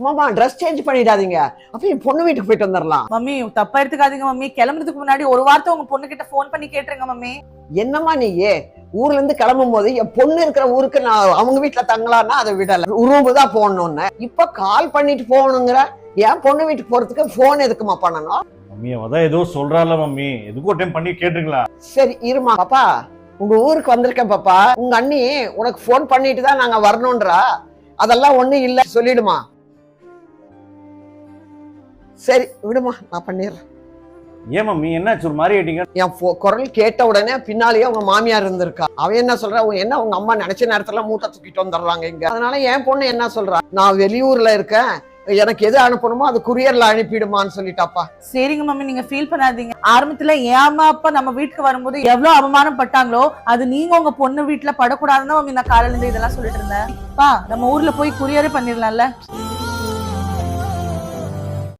மாமா dress change பண்ணிடாதீங்க. அப்ப என் பொண்ணு வீட்டுக்கு போயிட்டு வந்துடலாம் மம்மி தப்பா எடுத்துக்காதீங்க மம்மி. கிளம்புறதுக்கு முன்னாடி ஒரு வார்த்தை உங்க பொண்ணு கிட்ட ஃபோன் பண்ணி கேட்டுருங்க மம்மி. என்னம்மா நீ ஊர்ல இருந்து கிளம்பும் போது என் பொண்ணு இருக்கிற ஊருக்கு நான் அவங்க வீட்டுல தங்கலான்னா அதை விடல. ரூமு தான் போகணும்னு இப்ப கால் பண்ணிட்டு போகணுங்கிற? என் பொண்ணு வீட்டுக்கு போறதுக்கு போன் எதுக்குமா பண்ணணும்? மம்மி அவ தான் ஏதோ சொல்றாள் மம்மி. எதுக்கும் ஒரு டைம் பண்ணி கேட்டுங்களா சரி இருமா. பாப்பா உங்க ஊருக்கு வந்திருக்கேன் பாப்பா. உங்க அண்ணி உனக்கு ஃபோன் பண்ணிட்டு தான் நாங்க வரணும்ன்றா. அதெல்லாம் ஒண்ணும் இல்ல. சொல்லிடுமா. சரி விடுமா நான் பண்ணிடுறேன். ஏன் மம்மி என்னாச்சு? ஒரு மாதிரி ஆயிட்டீங்க. என் குரல் கேட்ட உடனே பின்னாலேயே உங்க மாமியார் இருந்திருக்கா. அவன் என்ன சொல்றா? உன் என்ன உங்க அம்மா நினைச்ச நேரத்துல மூட்டை தூக்கிட்டு வந்துடுறாங்க இங்க. அதனால என் பொண்ணு என்ன சொல்றா? நான் வெளியூர்ல இருக்கேன். எனக்கு எது அனுப்பணுமோ அது குரியர்ல அனுப்பிடுமான்னு சொல்லிட்டாப்பா. சரிங்க மம்மி நீங்க ஃபீல் பண்ணாதீங்க. ஆரம்பத்துல என் அம்மா அப்பா நம்ம வீட்டுக்கு வரும்போது எவ்வளவு அவமானம் பட்டாங்களோ அது நீங்க உங்க பொண்ணு வீட்டுல படக்கூடாதுன்னு மம்மி நான் காலையில இருந்து இதெல்லாம் சொல்லிட்டு இருந்தேன். பா நம்ம ஊர்ல போய் குரியரே பண்ணிடலாம்ல.